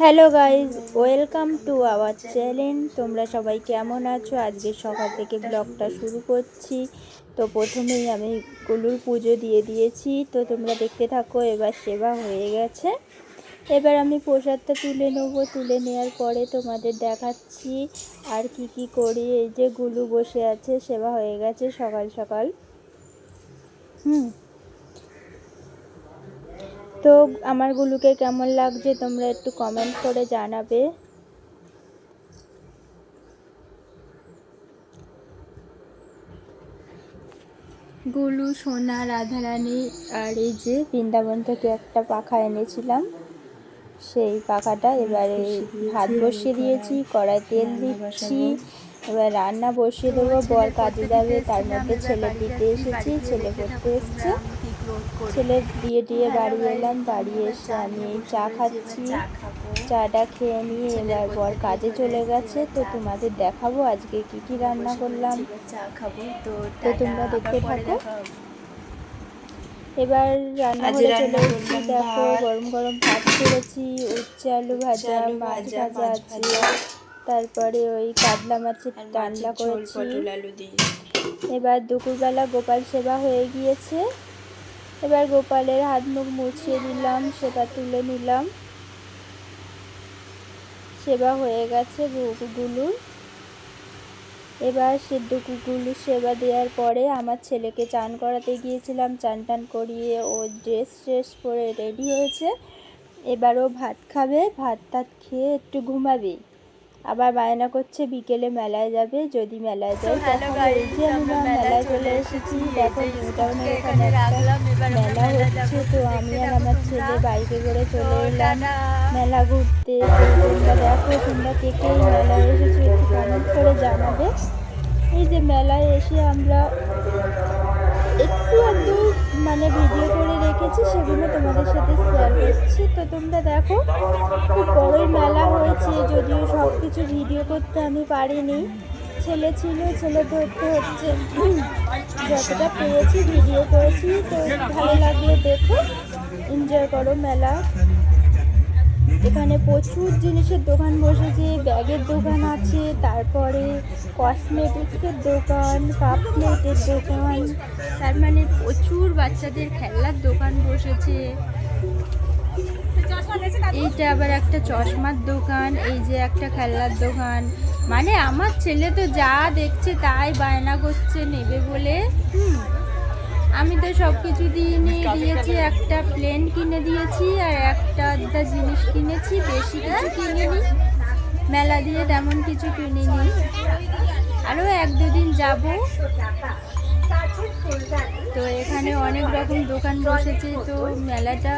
Hello guys welcome to our channel. তোমরা সবাই কেমন আছো? আজকে সকাল থেকে ব্লগটা শুরু করছি। তো প্রথমেই আমি গলুর পুজো দিয়ে দিয়েছি। তো তোমরা দেখতে থাকো, এবার সেবা হয়ে গেছে। এবার আমি প্রসাদটা তুলে নেব। তুলে নেওয়ার পরে তোমাদের দেখাচ্ছি আর কি কি করি। এই যে গুলু বসে আছে, সেবা হয়ে গেছে সকাল সকাল। হুম। তো আমার গুলুকে কেমন লাগছে তোমরা একটু কমেন্ট করে জানাবে। গুলু সোনা রাধারানী আর এই যে বৃন্দাবন থেকে একটা পাখা এনেছিলাম সেই পাখাটা এবারে ভাত বসিয়ে দিয়েছি কড়াই তেল দিচ্ছি। এবার রান্না বসিয়ে দেবো বর কাজে যাবে তার মধ্যে ছেলে দিতে এসেছি ছেলে পড়তে এসছে। ছেলে দিয়ে দিয়ে বাড়ি এলাম বাড়ি এসে আমি এই চা খাচ্ছি। চাটা খেয়ে নিয়ে এবার বর কাজে চলে গেছে তো তোমাদের দেখাবো আজকে কি কি রান্না করলাম। চা খাব তো তোমরা দেখতে থাকো। এবার রান্না করে চলে এসেছি দেখো গরম গরম ভাত করেছি উচ্ছে আলু ভাজা মাছ ভাজা, আছে। ভাজা। তারপরে ওই কাতলা মাছের ডান্ডা করেছি। এবার দুপুরবেলা গোপাল সেবা হয়ে গিয়েছে। এবার গোপালের হাত মুখ মুছিয়ে দিলাম সেবা তুলে নিলাম। সেবা হয়ে গেছে গুলুর এবার সিদ্ধ গুলু সেবা দেওয়ার পরে আমার ছেলেকে চান করাতে গিয়েছিলাম। চান টান করিয়ে ও ড্রেস ট্রেস পরে রেডি হয়েছে। এবার ও ভাত খাবে ভাত টাত খেয়ে একটু ঘুমাবে। আবার বায়না করছে বিকেলে মেলায় যাবে যদি মেলায় যায় মেলায় চলে এসেছি। দেখো এখানে মেলা হচ্ছে তো আমি আর আমার ছেলে বাইকে করে চলে এলাম। মেলা ঘুরতে তোমরা দেখো তোমরা কে কে মেলায় এসেছি একটু কমেন্ট করে জানাবে। এই যে মেলায় এসে আমরা রেখেছি সেগুলো তোমাদের সাথে শেয়ার করছি। তো তোমরা দেখো খুব বড়ই মেলা হয়েছে, যদিও সব কিছু ভিডিও করতে আমি পারিনি। ছেলে ছিল, ছেলে ধরতে হচ্ছে। যতটা পেরেছি ভিডিও করেছি, তো ভালো লাগলে, দেখো। এনজয় করো মেলা। এখানে প্রচুর জিনিসের দোকান বসেছে, ব্যাগের দোকান আছে, তারপরে কসমেটিক্সের দোকান কাপ প্লেটের দোকান। তার মানে প্রচুর বাচ্চাদের খেলনার দোকান বসেছে। এইটা আবার একটা চশমার দোকান, এই যে একটা খেলনার দোকান। মানে আমার ছেলে তো যা দেখছে তাই বায়না করছে, নেবে বলে। হুম। আমি তো সব কিছু দিয়ে দিয়েছি একটা প্লেন কিনে দিয়েছি আর একটা আধটা জিনিস কিনেছি, বেশি কিছু কিনিনি। মেলা দিয়ে তেমন কিছু কিনিনি। আরও এক দুদিন যাব। তো এখানে অনেক রকম দোকান বসেছে, তো মেলাটা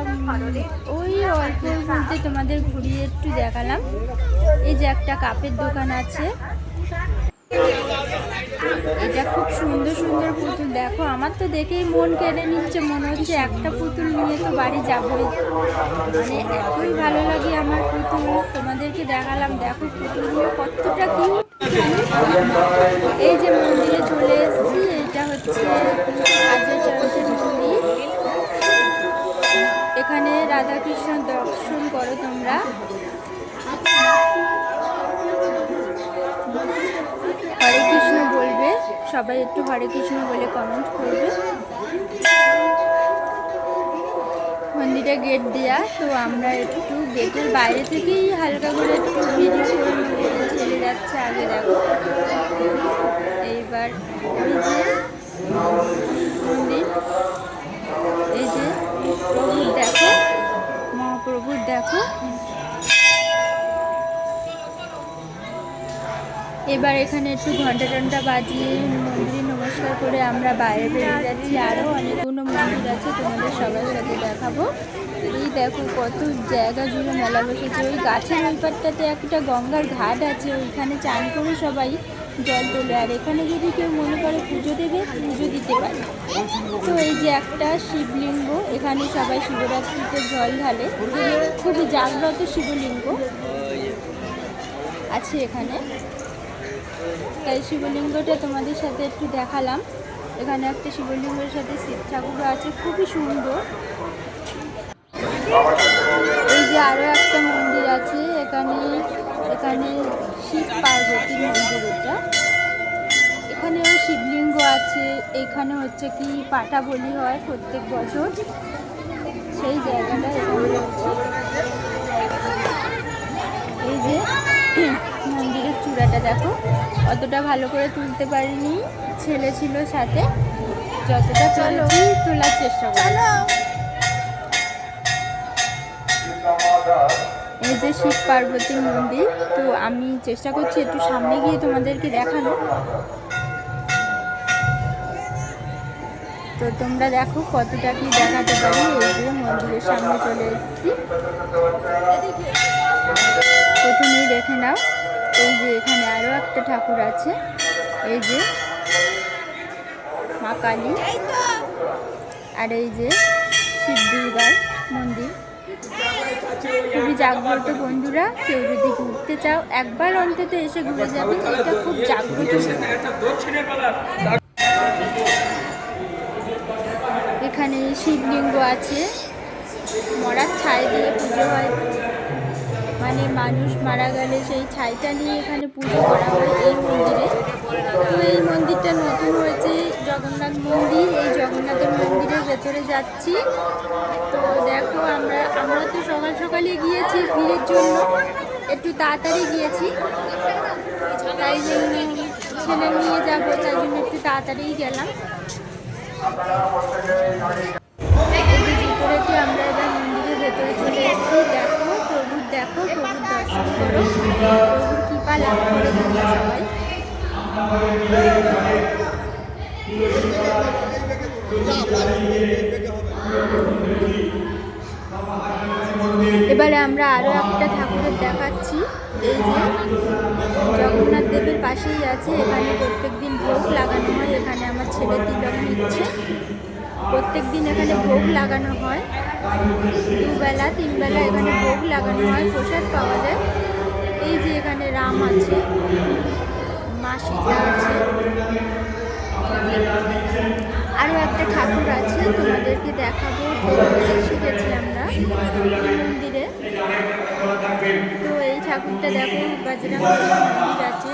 ওই অল্পের মধ্যে তোমাদের ঘুরিয়ে একটু দেখালাম। এই যে একটা কাপের দোকান আছে। এটা খুব সুন্দর সুন্দর পুতুল। দেখো, আমার তো দেখেই মন কেড়ে নিচ্ছে। মনে হচ্ছে একটা পুতুল নিয়ে তো বাড়ি যাবোই। মানে এতই ভালো লাগে আমার পুতুল। তোমাদেরকে দেখালাম। দেখো, পুতুলগুলো কতটা কিউট এই যে মন্দিরে চলে এসেছি। এটা হচ্ছে এখানে রাধাকৃষ্ণ দর্শন করো তোমরা। সবাই একটু হরে কৃষ্ণ বলে কমেন্ট করবে। মন্দিরে গেট দেওয়া তো আমরা একটু গেটের বাইরে থেকেই হালকা করে একটু ভিডিও করে ছেলে যাচ্ছে আগে দেখো। এইবার মন্দির, এই যে প্রভুর দেখো, মহাপ্রভুর দেখো। এবার এখানে একটু ঘণ্টা টন্টা বাজিয়ে মন্দিরে নমস্কার করে আমরা বাইরে বেরিয়ে যাচ্ছি। আরও অনেকগুলো মন্দির আছে, তোমাদের সবার সাথে দেখাবো। এই দেখো কত জায়গা জুড়ে মেলা বসেছে। ওই গাছের ওই পাটটাতে একটা গঙ্গার ঘাট আছে, ওইখানে চান করে সবাই জল তোলে। আর এখানে যদি কেউ মনে করে পুজো দেবে, পুজো দিতে পারে। তো এই যে একটা শিবলিঙ্গ, এখানে সবাই শিবরাত্রিতে জল ঢালে। খুবই জাগ্রত শিবলিঙ্গ আছে এখানে। তাই শিবলিঙ্গটা তোমাদের সাথে একটু দেখালাম। এখানে একটা শিবলিঙ্গের সাথে শিব ঠাকুরও আছে, খুবই সুন্দর। এই যে আরও একটা মন্দির আছে, এখানে এখানে শিব পার্বতী মন্দির এটা। এখানেও শিবলিঙ্গ আছে, এখানে হচ্ছে কি পাটা বলি হয় প্রত্যেক বছর। সেই জায়গাটা এখানে রয়েছে। এই যে চূড়াটা দেখো। অতটা ভালো করে তুলতে পারিনি। ছেলে ছিল সাথে। যতটা চলেছি তোলার চেষ্টা করি এই যে শিব পার্বতী মন্দির তো আমি চেষ্টা করছি একটু সামনে গিয়ে তোমাদেরকে দেখানো তো তোমরা দেখো কতটা কি দেখাতে পারি। এই যে মন্দিরের সামনে চলে এসেছি। প্রথমেই দেখে নাও। এই যে এখানে আরও একটা ঠাকুর আছে। এই যে মা কালী। আর এই যে শিব দুর্গার মন্দির। খুবই জাগ্রত বন্ধুরা, কেউ যদি ঘুরতে চাও, একবার অন্তত এসে ঘুরে যাবে। এটা খুব জাগ্রত এখানে শিবলিঙ্গ আছে। মরার ছাই দিয়ে পুজো হয়। মানে মানুষ মারা গেলে সেই ছাইটা নিয়ে এখানে পুজো করা হয় এই মন্দিরে। তো এই মন্দিরটা নতুন হয়েছে, জগন্নাথ মন্দির। এই জগন্নাথের মন্দিরের ভেতরে যাচ্ছি। তো দেখো আমরা আমরা তো সকাল সকালে গিয়েছি ভিড়ের জন্য। একটু তাড়াতাড়ি গিয়েছি। তাই জন্য ছেলে নিয়ে যাব, তাই জন্য একটু তাড়াতাড়িই গেলাম এই যে ভিতরেতে আমরা এবার মন্দিরের ভেতরে চলে এসেছি দেখো প্রভুর দর্শন করো কৃপা লাভ করে সবাই এবারে আমরা আরও একটা ঠাকুরের দেখাচ্ছি। এই যে জগন্নাথ দেবের পাশেই আছে। এখানে প্রত্যেক দিন ভোগ লাগানো হয়। এখানে আমার ছেলে তিলক নিচ্ছে। প্রত্যেক দিন এখানে ভোগ লাগানো হয়। দুবেলা, তিনবেলা এখানে ভোগ লাগানো হয়, প্রসাদ পাওয়া যায়। এই যে এখানে রাম আছে, মা আছে। আরও একটা ঠাকুর আছে, তোমাদেরকে দেখাবো। গেছি আমরা মন্দিরে। তো এই ঠাকুরটা দেখো, বাজরাং মন্দির আছে।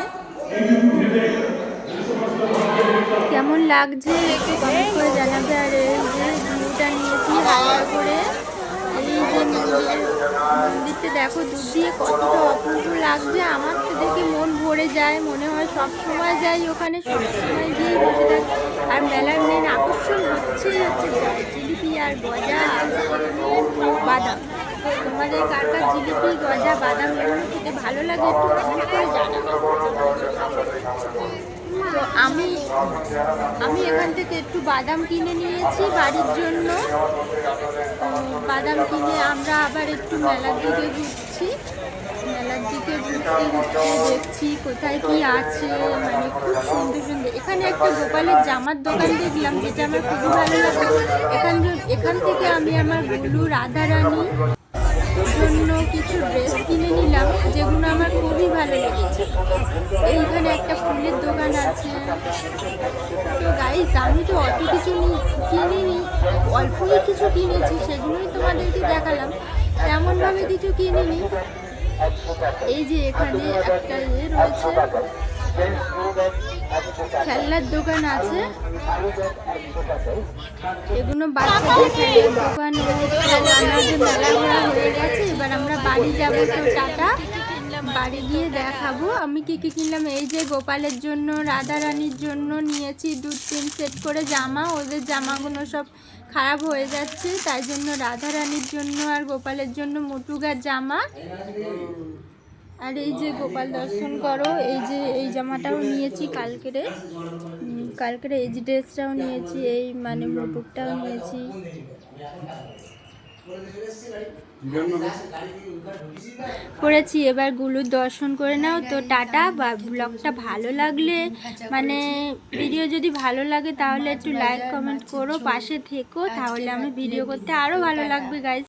কেমন লাগছে একটু কমেন্ট করে জানাবে আর যে ভিউটা নিয়েছি হালকা করে। এই যে মন্দিরটা দেখো দূর দিয়ে কতটা অপূর্ব লাগছে। আমার তো দেখে মন ভরে যায়, মনে হয় সব সময় যাই ওখানে, সব সময় গিয়ে বসে থাকি। আর মেলার মেন আকর্ষণ হচ্ছে হচ্ছে জিলিপি আর গজা, বাদাম। তোমাদের কার কার জিলিপি, গজা, বাদাম এগুলো খেতে ভালো লাগে একটু কমেন্ট করে তো আমি আমি এখান থেকে একটু বাদাম কিনে নিয়েছি বাড়ির জন্য। বাদাম কিনে আমরা আবার একটু মেলার দিকে ঘুরছি। মেলার দিকে ঘুরতে ঘুরতে দেখছি কোথায় কি আছে মানে খুব সুন্দর সুন্দর। এখানে একটা গোপালের জামার দোকান দেখলাম, যেটা আমার খুবই ভালো লাগে। এখান এখান থেকে আমি আমার গুলু রাধারানী জন্য কিছু ড্রেস কিনে নিলাম, যেগুলো আমার ভালো লেগেছে। এইখানে একটা ফুলের দোকান আছে। তো গাইস আমি তো অত কিছু কিনিনি। অল্পই কিছু কিনেছি, সেগুলোই তোমাদেরকে দেখালাম। তেমনভাবে কিছু কিনিনি। এই যে এখানে একটা ইয়ে রয়েছে। খেলনার দোকান আছে। এগুলো বাচ্চাদের দোকান আমাদের মেলা ঘোরা হয়ে গেছে। এবার আমরা বাড়ি যাব তো টাটা বাড়ি গিয়ে দেখাবো। আমি কি কি কিনলাম? এই যে গোপালের জন্য রাধা রানীর জন্য নিয়েছি দু তিন সেট করে জামা। ওদের জামাগুলো সব খারাপ হয়ে যাচ্ছে, তাই জন্য রাধা রানীর জন্য আর গোপালের জন্য মুটুগার জামা। আর এই যে গোপাল দর্শন করো, এই যে এই জামাটাও নিয়েছি কালকেরে। কালকেরে এই যে ড্রেসটাও নিয়েছি, এই মানে মুটুকটাও নিয়েছি। করেছি, এবার গুলুর দর্শন করে নাও। তো টাটা, বা ব্লগটা ভালো লাগলে মানে ভিডিও যদি ভালো লাগে, তাহলে একটু লাইক কমেন্ট করো, পাশে থেকো, তাহলে আমি ভিডিও করতে আরও ভালো লাগবে গাইজ